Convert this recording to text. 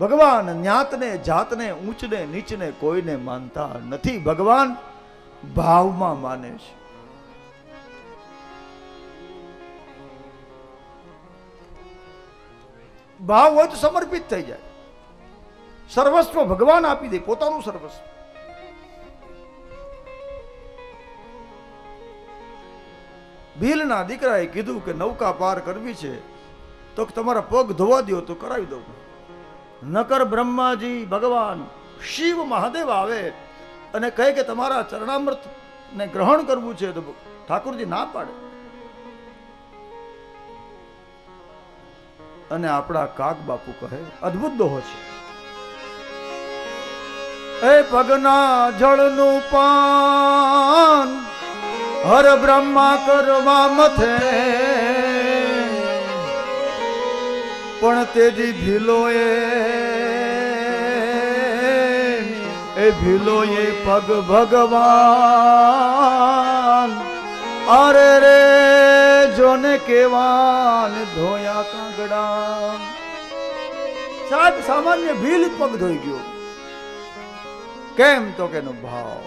ભગવાન જ્ઞાતને, જાતને, ઊંચને, નીચને કોઈને માનતા નથી. ભગવાન ભાવમાં માને છે. ભાવ હોય તો સમર્પિત થઈ જાય. સર્વસ્વ ભગવાન આપી દે, પોતાનું સર્વસ્વ. ભીલના દીકરાએ કીધું કે નૌકા પાર કરવી છે, તો તમારા પગ ધોવા દો તો કરાવી દઉં. નકર બ્રહ્માજી ભગવાન શિવ મહાદેવ આવે અને કહે કે તમારા ચરણામૃત ને ગ્રહણ કરવું છે તો ઠાકોરજી ના પાડે. અને આપણા કાક બાપુ કહે, અદભુત દોહો છે. એ પગના જળનું પાન હર બ્રહ્મા કરવા મથે પણ તેજી ભીલોએ એ ભીલોએ પગ ભગવાન. અરે રે, જોને કેવાન ધોયા કાગડા સાહેબ, સામાન્ય ભીલ પગ ધોઈ ગયો. કેમ તો કેનો ભાવ?